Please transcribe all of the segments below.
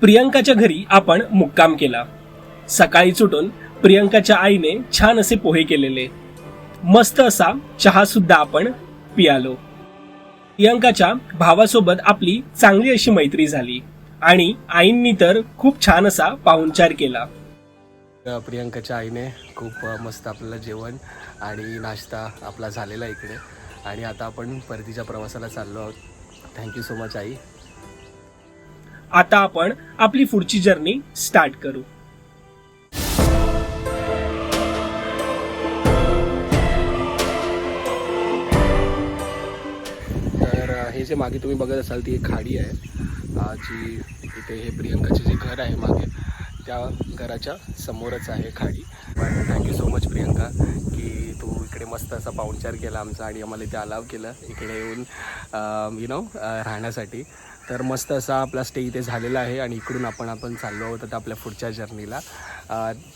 प्रियंकाच्या घरी आपण मुक्काम केला. सकाळी सुटून प्रियंकाच्या आईने छान असे पोहे केलेले. मस्त असा चहा सुद्धा आपण पियालो. प्रियंकाच्या भावासोबत आपली चांगली अशी मैत्री झाली आणि आईंनी तर खूप छान असा पाहुणचार केला. प्रियंकाच्या आईने खूप मस्त आपल्याला जेवण आणि नाश्ता आपला झालेला इकडे. आणि आता आपण परतीच्या प्रवासाला चाललो आहोत. थँक्यू सो मच आई. आता आपण आपली पुढची जर्नी स्टार्ट करू. तर हे जे मागे तुम्ही बघत असाल ती एक खाडी आहे. जी इथे हे प्रियंकाचे जे घर आहे मागे त्या घराच्या समोरच आहे खाडी. पण थँक्यू सो मच प्रियंका की तू इकडे मस्त असा पाहुणचार केला आमचा आणि आम्हाला इथे अलाव केलं इकडे येऊन यु नो राहण्यासाठी. तर मस्त असा आपला स्टे इथे झालेला आहे आणि इकडून आपण आपण चाललो आहोत आता आपल्या पुढच्या जर्नीला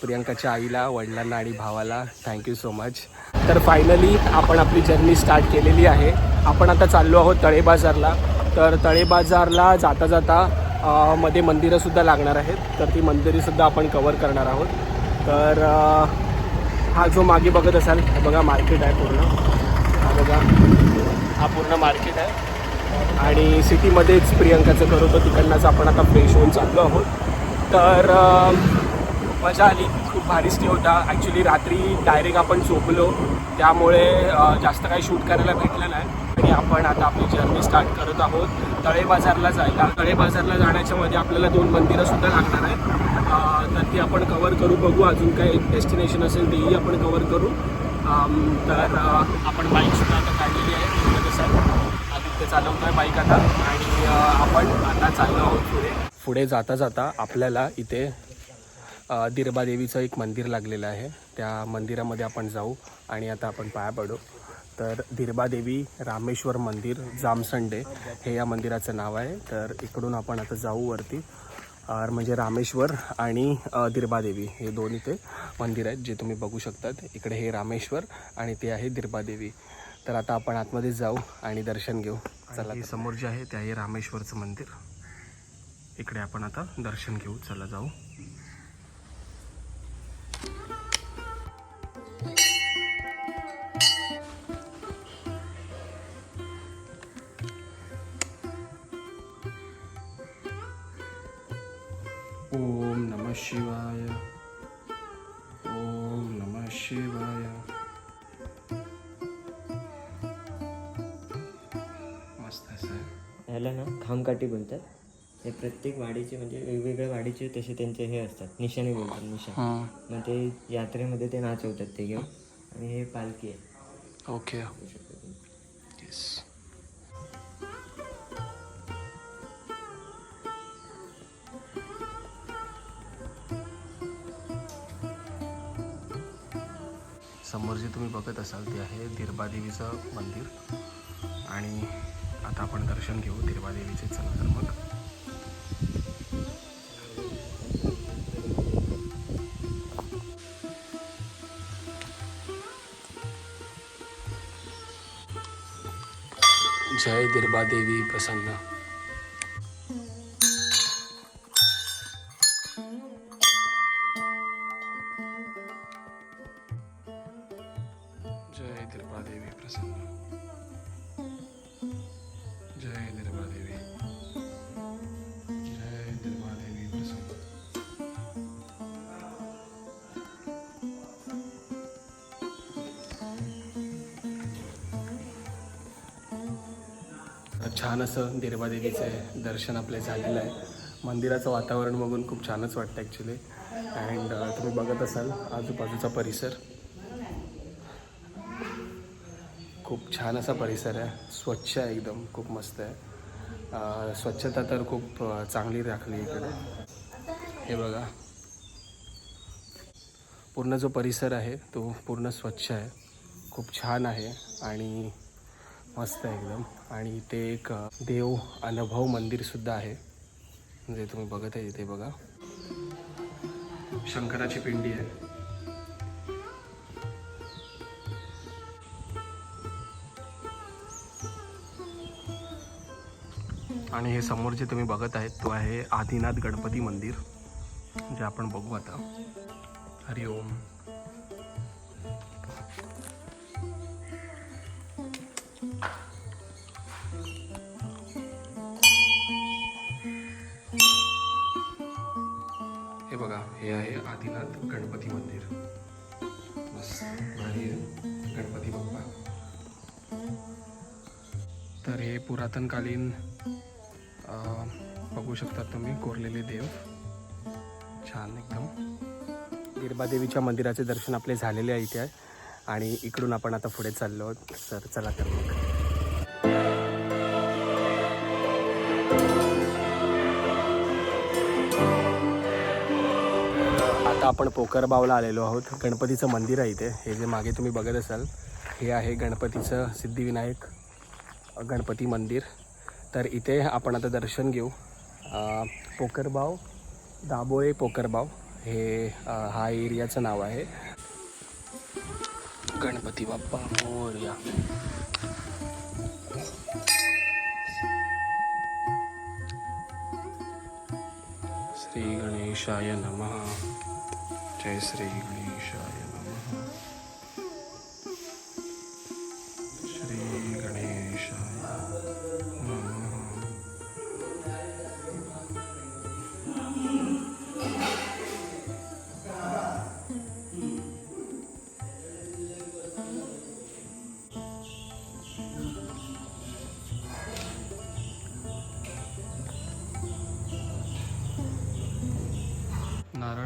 प्रियंकाच्या आईला वडिलांना आणि भावाला थँक्यू सो मच तर फायनली आपण आपली जर्नी स्टार्ट केलेली आहे. आपण आता चाललो आहोत तळे बाजारला तर तळे बाजारला जाता जाता मध्ये मंदिरंसुद्धा लागणार आहेत. तर ती मंदिरेसुद्धा आपण कवर करणार आहोत. तर हा जो मागे बघत असाल बघा मार्केट आहे पूर्ण. हा बघा. हा पूर्ण मार्केट आहे. आणि सिटीमध्येच प्रियंकाचं घर होतं तिकडनंच आपण आता फ्रेश होऊन चाललो आहोत. तर मजा आली. खूप भारी स्टे होता. ॲक्च्युली रात्री डायरेक्ट आपण झोपलो. त्यामुळे जास्त काही शूट करायला भेटलं नाही. आणि आपण आता आपली जर्नी स्टार्ट करत आहोत. तळे बाजारला जायला. तळे बाजारला जाण्याच्या मध्ये आपल्याला दोन मंदिरंसुद्धा लागणार आहेत. तर ती आपण कवर करू बघू. अजून काही डेस्टिनेशन असेल तेही आपण कवर करू. तर आपण बाईकसुद्धा आता काढलेली आहे. ते चालवतोय बाईक आता. आणि आपण आता चाललो आहोत पुढे. पुढे जाता जाता आपल्याला इथे अ, दिरबादेवीचं एक मंदिर लागलेलं आहे. त्या मंदिरामध्ये आपण जाऊ आणि आता आपण पाया पडू. तर दिरबादेवी रामेश्वर मंदिर जामसंडे हे या मंदिराचं नाव आहे. तर इकडून आपण आता जाऊ वरती. म्हणजे रामेश्वर आणि अ, दिरबादेवी हे दोन इथे मंदिर आहेत जे तुम्ही बघू शकतात. इकडे हे रामेश्वर आणि ते आहे दिरबादेवी तर आता आपण आतमध्ये जाऊ आणि दर्शन घेऊ. चला समोर जे आहे ते आहे रामेश्वरचं मंदिर. इकडे आपण आता दर्शन घेऊ. चला जाऊ. ओम नमः शिवाय. खामकाठी बोलतात. हे प्रत्येक वाडीचे म्हणजे वेगवेगळ्या वाडीचे तसे त्यांचे हे असतात. निशाणे बोलतात निशाण. मग ते यात्रेमध्ये ते नाचवतात ते घेऊन. आणि हे पालखी आहे. ओके समोर जे तुम्ही बघत असाल ते आहे दिरबादेवीचं मंदिर. आणि आता आपण दर्शन घेऊ दिरबादेवीचे चला तर मग जय दिरबादेवी प्रसन्न. छान असं दिरबादेवीचं दर्शन आपलं झालेलं आहे. मंदिराचं वातावरण बघून खूप छानच वाटतं ॲक्च्युली अँड तुम्ही बघत असाल आजूबाजूचा परिसर. खूप छान असा परिसर आहे. स्वच्छ आहे एकदम. खूप मस्त आहे. स्वच्छता तर खूप चांगली राखली इकडे. हे बघा. पूर्ण जो परिसर आहे तो पूर्ण स्वच्छ आहे. खूप छान आहे आणि मस्त आहे एकदम. आणि इथे एक देव अनुभव मंदिरसुद्धा आहे. जे तुम्ही बघत आहे इथे बघा. शंकराची पिंडी आहे. आणि हे समोर जे तुम्ही बघत आहेत तो आहे आदिनाथ गणपती मंदिर जे आपण बघू आता. हरिओम. तर हे पुरातनकालीन बघू शकता तुम्ही कोरलेले देव. छान एकदम. गिरबादेवीच्या मंदिराचे दर्शन आपले झालेले आहे इथे. आणि इकडून आपण आता पुढे चाललो आहोत. तर चला तर मग. आता आपण पोकरबावला आलेलो आहोत. गणपतीचं मंदिर आहे इथे. हे जे मागे तुम्ही बघत असाल हे आहे गणपतीचं सिद्धिविनायक गणपती मंदिर. तर इथे आपण आता दर्शन घेऊ. पोकरबाव दाबोळे पोकरबाव हे हा एरियाचं नाव आहे. गणपती बाप्पा मोर्या. श्री गणेशाय नमः. जय श्री गणेशाय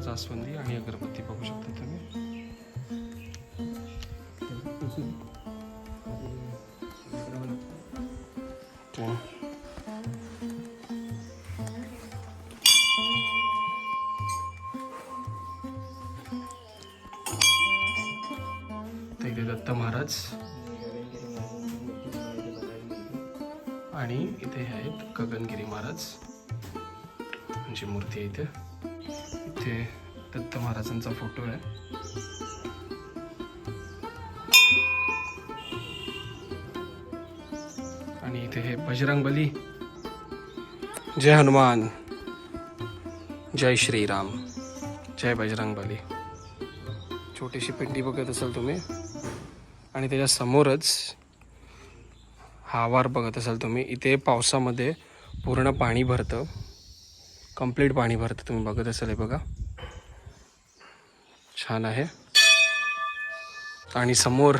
जास्वंदी आणि अगरबत्ती बघू शकता तुम्ही. इथे दत्त महाराज. आणि इथे हे आहेत गगनगिरी महाराज. यांची मूर्ती आहे इथे. इथे दत्त महाराजांचा फोटो आहे. आणि इथे हे बजरंग बली. जय हनुमान. जय श्रीराम. जय बजरंग बली. छोटीशी पिंडी बघत असाल तुम्ही. आणि त्याच्या समोरच हा वार बघत असाल तुम्ही. इथे पावसामध्ये पूर्ण पाणी भरतं. कंप्लीट पाणी भरतं तुम्ही बघत असाल हे बघा. छान आहे. आणि समोर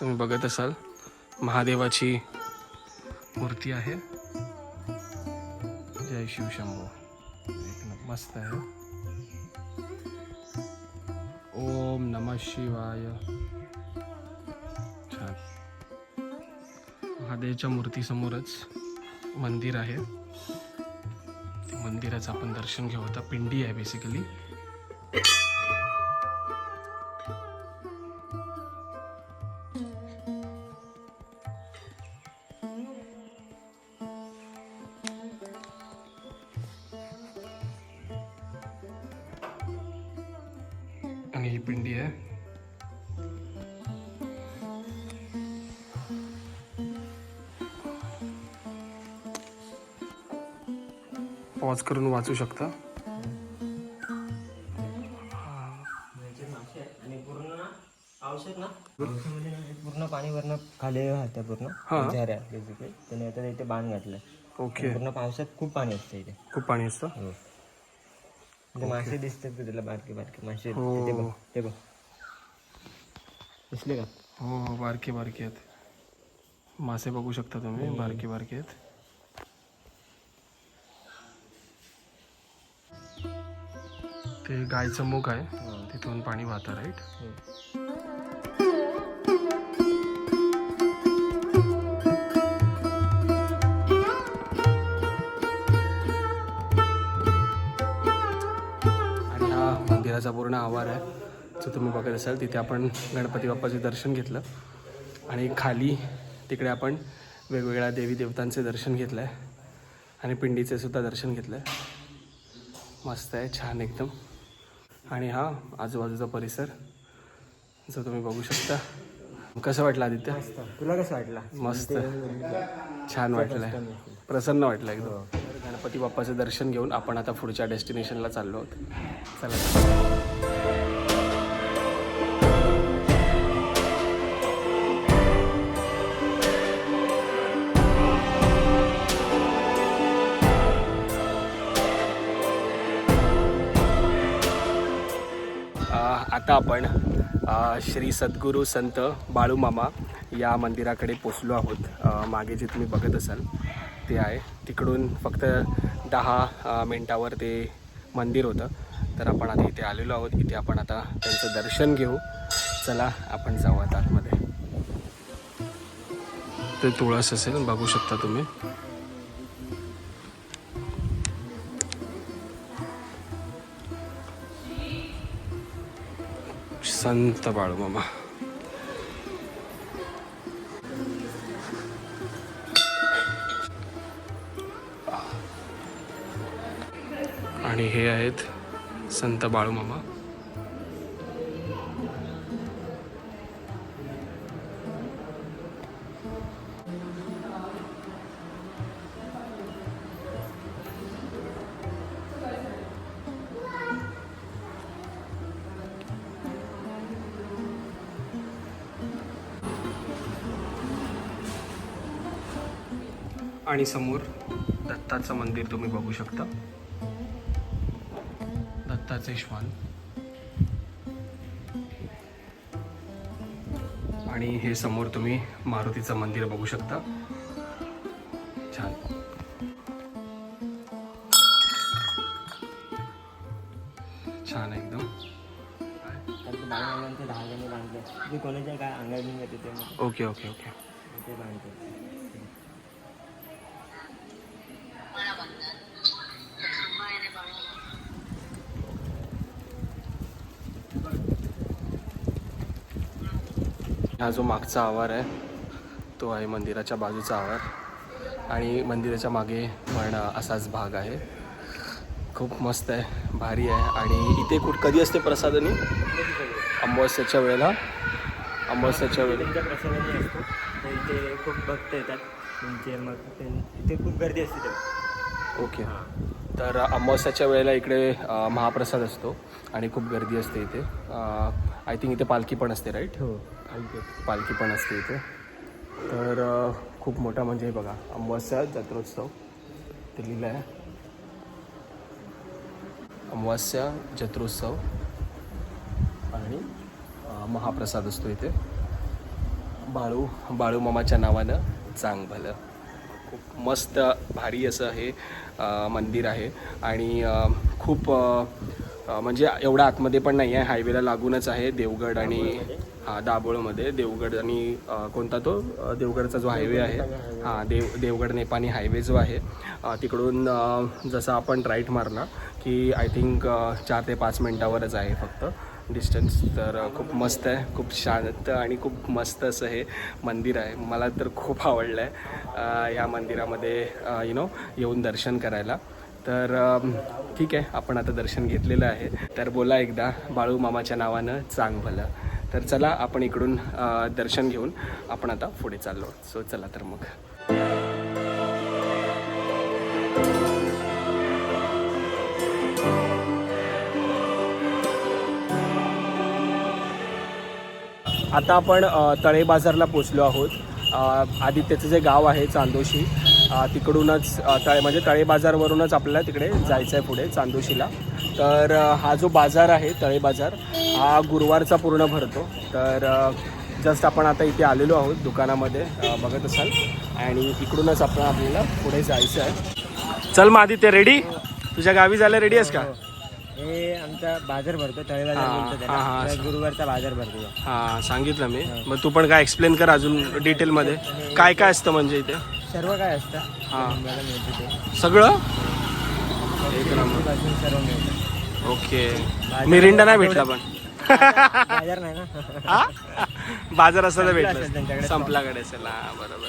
तुम्ही बघत असाल महादेवाची मूर्ती आहे. जय शिवशंभो एक मस्त आहे. ओम नम शिवाय. छान. महादेवच्या मूर्तीसमोरच मंदिर आहे. मंदिराचं आपण दर्शन घेऊ. आता पिंडी आहे बेसिकली पॉज करून वाचू शकता. पूर्ण पाणी वरनं खाली राहतं पूर्ण. झऱ्या बेसिकली त्याने आता इथे बांध घातलाय. ओके. पूर्ण पावसात खूप पाणी असतं इथे. खूप पाणी असतं? हो. म्हणजे मासे दिसतात का तुला बारके बारके मासे? हो. ते बघ ते बघ. दिसले का? हो हो बारके बारके आहेत. मासे बघू शकता तुम्ही बारके बारके आहेत. ते गायचं मुख आहे. तिथून पाणी वाहतं राईट हो. आणि हा मंदिराचा पूर्ण आवार आहे. जो तुम्ही बघत असाल तिथे आपण गणपती बाप्पाचे दर्शन घेतलं. आणि खाली तिकडे आपण वेगवेगळ्या देवी देवतांचे दर्शन घेतलं आहे आणि पिंडीचे सुद्धा दर्शन घेतलं आहे मस्त आहे छान एकदम. आणि हा आजूबाजूचा परिसर जो तुम्ही बघू शकता. कसं वाटलं आदित्य? तुला कसं वाटला? मस्त. छान वाटलं? आहे प्रसन्न वाटलं एकदम. तर गणपती बाप्पाचं दर्शन घेऊन आपण आता पुढच्या डेस्टिनेशनला चाललो आहोत. चला. आता आपण श्री सद्गुरू संत बाळूमामा या मंदिराकडे पोचलो आहोत. मागे जे तुम्ही बघत असाल ते आहे. तिकडून फक्त दहा मिनटावर ते मंदिर होतं. तर आपण आता इथे आलेलो आहोत. इथे आपण आता त्यांचं दर्शन घेऊ. चला आपण जाऊ आता आतमध्ये. ते तुळस असेल बघू शकता तुम्ही. संत बाळूमामा आणि हे आहेत संत बाळूमामा आणि समोर दत्ताचं मंदिर तुम्ही बघू शकता. दत्ताचे श्वान आणि हे समोर तुम्ही मारुतीचं मंदिर बघू शकता. छान. छान एकदम. कारण बाळूमामांचे दहा जणी बांधले जे कोणाच्या काय अंगात बिंगात येते मग ओके ओके ओके ते बांधते हा जो मागचा आवार आहे तो आहे मंदिराच्या बाजूचा आवार. आणि मंदिराच्या मागे पण असाच भाग आहे. खूप मस्त आहे भारी आहे. आणि इथे कुठ कधी असते प्रसादनी? अमावस्याच्या वेळेला. अमावस्याच्या वेळेला. प्रसादाने असतो. तर इथे खूप भक्त येतात. त्यांचे मग इथे खूप गर्दी असते ओके. तर अमावस्याच्या वेळेला इकडे महाप्रसाद असतो. आणि खूप गर्दी असते इथे. आय थिंक इथे पालखी पण असते राईट हो. पालखी पण असते इथे. तर खूप मोठा म्हणजे बघा अमावस्या जत्रोत्सव. ते लिहिलं आहे अमावस्या जत्रोत्सव. आणि महाप्रसाद असतो इथे. बाळू बाळू मामाच्या नावानं चांग भलं खूप मस्त भारी असं हे मंदिर आहे. आणि खूप म्हणजे एवढं आतमध्ये पण नाही आहे हायवेला लागूनच आहे. देवगड आणि हां दाभोळमध्ये देवगड आणि कोणता तो? देवगडचा जो हायवे आहे. हां देव देवगड नेपाणी हायवे जो आहे तिकडून जसं आपण राईट मारला की आय थिंक चार ते पाच मिनटावरच आहे फक्त. डिस्टन्स तर खूप मस्त आहे खूप शांत आणि खूप मस्त असं हे मंदिर आहे. मला तर खूप आवडलं आहे या मंदिरामध्ये यु नो येऊन दर्शन करायला. तर ठीक आहे आपण आता दर्शन घेतलेलं आहे. तर बोला एकदा बाळू मामाच्या नावानं चांग भलं तर चला आपण इकडून दर्शन घेऊन आपण आता पुढे चाललो. सो चला तर मग. आता आपण तळे बाजारला पोचलो आहोत. आदित्यचं जे गाव आहे चांदोशी तिकडूनच तळे म्हणजे तळे बाजारवरूनच आपल्याला तिकडे जायचं आहे पुढे चांदोशीला. तर हा जो बाजार आहे तळे बाजार हा गुरुवारचा पूर्ण भरतो. तर जस्ट आपण आता इथे आलेलो आहोत दुकानामध्ये बघत असाल. आणि इकडूनच आपण आपल्याला पुढे जायचं आहे. चल मग आदित्य रेडी तुझ्या गावी जायला रेडी आहेस का? हे आमचा बाजार भरतो तळे बाजार हा, हा, हा. त्याला तर गुरुवारचा बाजार भरतो. हां सांगितलं मी. मग तू पण काय एक्सप्लेन कर अजून डिटेलमध्ये काय काय असतं म्हणजे इथे? सर्व काय असतं. हा. सगळं? एक नंबर. पासून सर्व मिळतं ओके. मिरिंडा नाही भेटला पण. बाजार नाही ना? हा? बाजार तर संपला असेल भेटलं त्यांच्याकडे. संपलाकडे असेल हा बरोबर.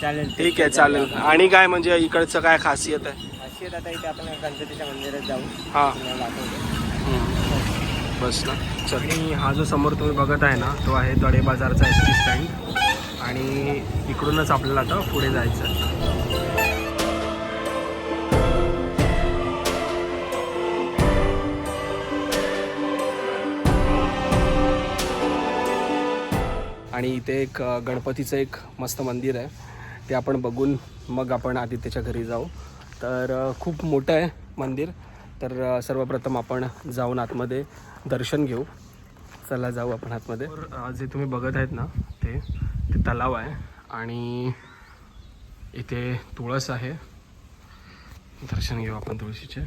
चालेल ठीक आहे चालेल. आणि काय म्हणजे इकडचं काय खासियत आहे? अशी आता इथे आपण गणपतीच्या मंदिरात जाऊ. हा. तुम्हाला दाखवतो. हम्म. बस ना. चल. आणि हा जो समोर तुम्ही बघत आहे ना तो आहे तळे बाजारचा एस टी स्टँड. आणि इकडूनच आपल्याला आता पुढे जायचं आहे. आणि इथे एक गणपतीचं एक मस्त मंदिर आहे. ते आपण बघून मग आपण आदित्यच्या घरी जाऊ. तर खूप मोठं आहे मंदिर. तर सर्वप्रथम आपण जाऊन आतमध्ये दर्शन घेऊ. चला जाऊ आपण आतमध्ये. जे तुम्ही बघत आहेत ना ते ते तलाव आहे. आणि इथे तुळस आहे. दर्शन घेऊ आपण तुळशीचे.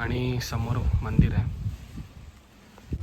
आणि समोर मंदिर आहे.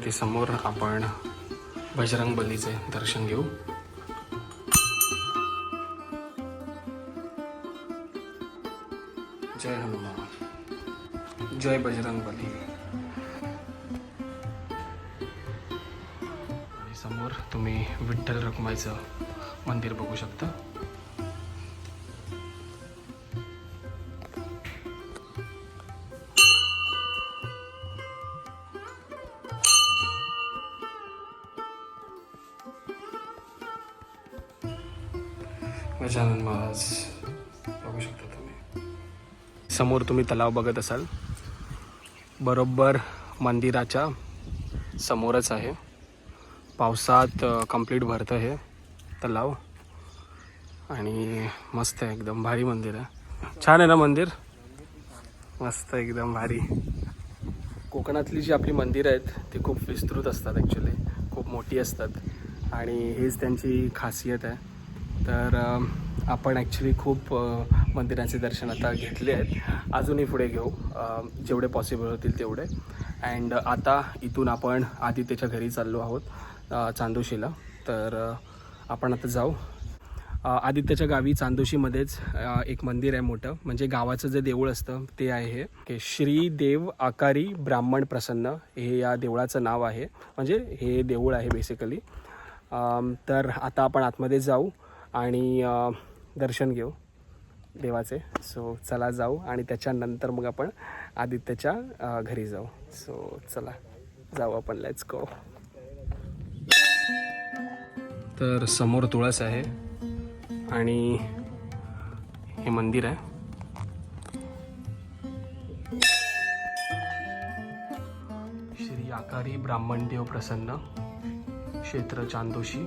इथे समोर आपण बजरंग बलीचे दर्शन घेऊ. जय हनुमान. जय बजरंग बली आणि समोर तुम्ही विठ्ठल रखुमाईचं मंदिर बघू शकता. समोर तुम्ही तलाव बघत असाल. बरोबर मंदिराच्या समोरच आहे. पावसात कंप्लीट भरतं हे तलाव. आणि मस्त आहे एकदम भारी मंदिर आहे. छान आहे ना मंदिर? मस्त एकदम भारी. कोकणातली जी आपली मंदिरं आहेत ती खूप विस्तृत असतात ॲक्च्युली खूप मोठी असतात. आणि हेच त्यांची खासियत आहे. तर आपण ॲक्च्युली खूप मंदिरांचे दर्शन आता घेतले आहेत. अजूनही पुढे घेऊ. जेवढे पॉसिबल होतील तेवढे. अँड आता इथून आपण आदित्यच्या घरी चाललो आहोत चांदोशीला. तर आपण आता जाऊ. आदित्यच्या गावी चांदोशीमध्येच एक मंदिर आहे मोठं. म्हणजे गावाचं जे देऊळ असतं ते आहे हे. की श्री देव आकारी ब्राह्मण प्रसन्न. हे या देवळाचं नाव आहे. म्हणजे हे देऊळ आहे बेसिकली तर आता आपण आतमध्ये जाऊ आणि दर्शन घेऊ. देवाचे. सो चला जाऊ आणि त्याच्यानंतर मग आपण आदित्यच्या घरी जाऊ. सो चला. जाऊ आपण. लेट्स गो तर समोर तुळस आहे आणि हे मंदिर आहे. श्री आकारी ब्राह्मण देव प्रसन्न क्षेत्र चांदोशी.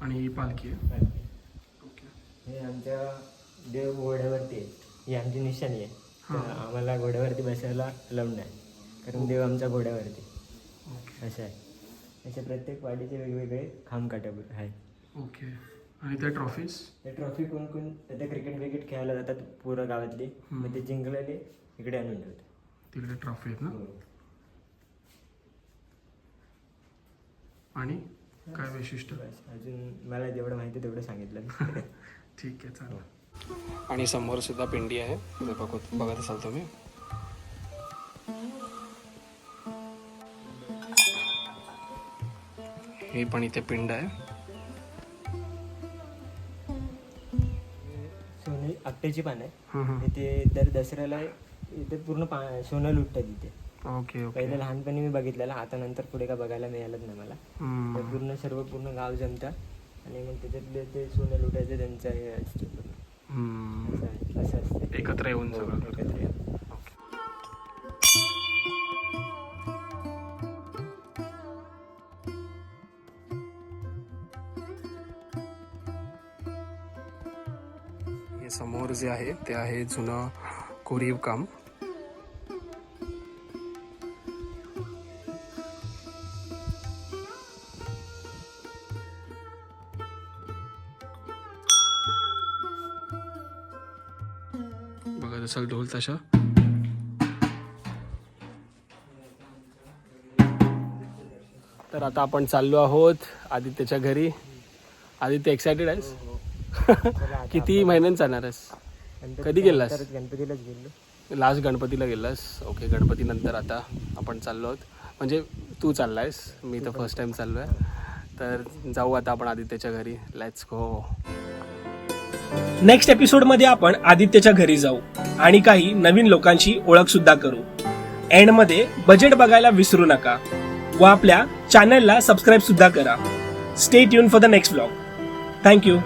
आणि ही पालखी आहे. हे आमच्या देव घोड्यावरती आहे. ही आमची निशाणी आहे. तर आम्हाला घोड्यावरती बसायला लावून नाही. कारण देव आमच्या घोड्यावरती असं आहे. अशा प्रत्येक वाडीचे वेगवेगळे खामकाटे आहेत ओके. आणि त्या ट्रॉफीज ते ट्रॉफी कोण कोण? आता क्रिकेट क्रिकेट खेळायला जातात पुरं गावातली. मग ते जिंकलेले इकडे आणून ठेवतात तिकडे ट्रॉफी आहेत ना? हो. आणि? काय वैशिष्ट्य? अजून मला जेवढं माहिती तेवढं सांगितलं. ठीक आहे चालेल. आणि समोर सुद्धा पिंडी आहे. ते बघत बघत असाल तुम्ही. हे पण इथे पिंड आहे. सोनी आपट्याची पान आहे. ते दर दसऱ्याला इथे पूर्ण पा सोनं लुटतात इथे. Okay okay. पहिले लहानपणी मी बघितलेलं आता नंतर पुढे काय बघायला मिळालंच नाही मला. तर पूर्ण सर्व पूर्ण गाव जमतं. आणि मग त्याच्यातले ते सोनं लुटायचं त्यांचं हे असतं. पूर्ण असं आहे असं असतं. एकत्र येऊन हो, सगळं करतात. एकत्र येऊन. हे समोर जे आहे ते आहे जुनं कोरीव काम असाल ढोल तशा. तर आता आपण चाललो आहोत आदित्यच्या घरी. आदित्य एक्सायटेड आहेस? किती महिन्यांनी जाणार आहेस? कधी गेलास? गणपतीलाच गेलो. लास्ट गणपतीला गेलास. ओके गणपती नंतर आता आपण चाललो आहोत. म्हणजे तू चाललायस. मी तर फर्स्ट टाइम चाललो आहे तर जाऊ आता आपण आदित्यच्या घरी. लेट्स गो नेक्स्ट एपिसोडमध्ये आपण आदित्यच्या घरी जाऊ आणि काही नवीन लोकांची ओळख सुद्धा करू. एंडमध्ये बजेट बघायला विसरू नका व आपल्या चॅनलला सबस्क्राईब सुद्धा करा. Stay tune for the next blog thank you